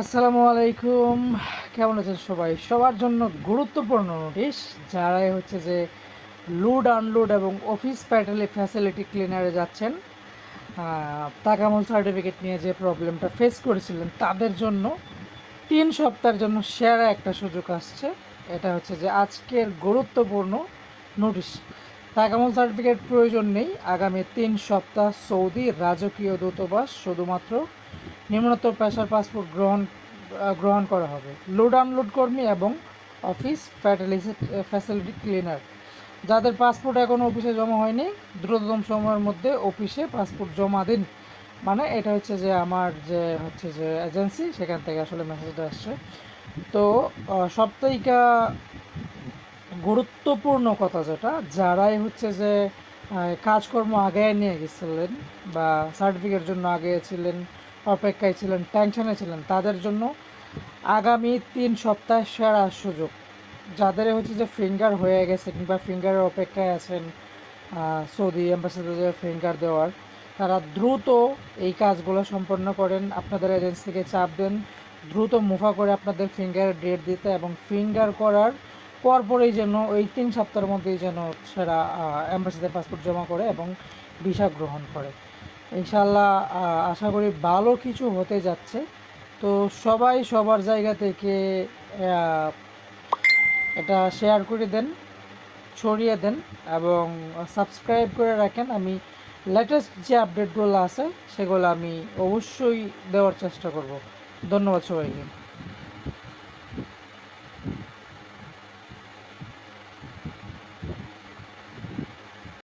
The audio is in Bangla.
আসসালামু আলাইকুম। কেমন আছেন সবাই? সবার জন্য গুরুত্বপূর্ণ নোটিশ, যারাই হচ্ছে যে লোড আনলোড এবং অফিস প্যাটেলে ফ্যাসিলিটি ক্লিনারে যাচ্ছেন তাকামল সার্টিফিকেট নিয়ে যে প্রবলেমটা ফেস করেছিলেন, তাদের জন্য তিন সপ্তাহের জন্য সেরা একটা সুযোগ আসছে। এটা হচ্ছে যে আজকের গুরুত্বপূর্ণ নোটিশ। তাকামল সার্টিফিকেট প্রয়োজন নেই। আগামী তিন সপ্তাহ সৌদি রাজকীয় দূতাবাস শুধুমাত্র নিম্নতর পেশার পাসপোর্ট গ্রহণ গ্রহণ করা হবে। লোড আনলোড কর্মী এবং অফিস ফ্যাসিলিটি ক্লিনার যাদের পাসপোর্ট এখনও অফিসে জমা হয়নি, দ্রুততম সময়ের মধ্যে অফিসে পাসপোর্ট জমা দিন। মানে এটা হচ্ছে যে আমার যে হচ্ছে যে এজেন্সি সেখান থেকে আসলে মেসেজটা আসছে। তো সপ্তাহিকা গুরুত্বপূর্ণ কথা যেটা, যারাই হচ্ছে যে কাজকর্ম আগে নিয়ে গেছিলেন বা সার্টিফিকেট জন্য আগে ছিলেন অপেক্ষায় ছিলেন টেনশনে ছিলেন। তাদের জন্য আগামী তিন সপ্তাহ সেরা সুযোগ। যাদের হচ্ছে যে ফিঙ্গার হয়ে গেছে কিংবা ফিঙ্গারের অপেক্ষায় আছেন সৌদি অ্যাম্বাসিতে যে ফিঙ্গার দেওয়ার, তারা দ্রুত এই কাজগুলো সম্পন্ন করেন। আপনাদের এজেন্সি থেকে চাপ দেন, দ্রুত মুফা করে আপনাদের ফিঙ্গারের ডেট দিতে এবং ফিঙ্গার করার পরপরই যেন ওই তিন সপ্তাহের মধ্যেই যেন সেরা অ্যাম্বাসিতে পাসপোর্ট জমা করে এবং ভিসা গ্রহণ করে। ইনশাল্লাহ আশা করি ভালো কিছু হতে যাচ্ছে। তো সবাই সবার জায়গা থেকে এটা শেয়ার করে দেন, ছড়িয়ে দেন এবং সাবস্ক্রাইব করে রাখেন। আমি লেটেস্ট যে আপডেটগুলো আছে, সেগুলো আমি অবশ্যই দেওয়ার চেষ্টা করব। ধন্যবাদ সবাইকে।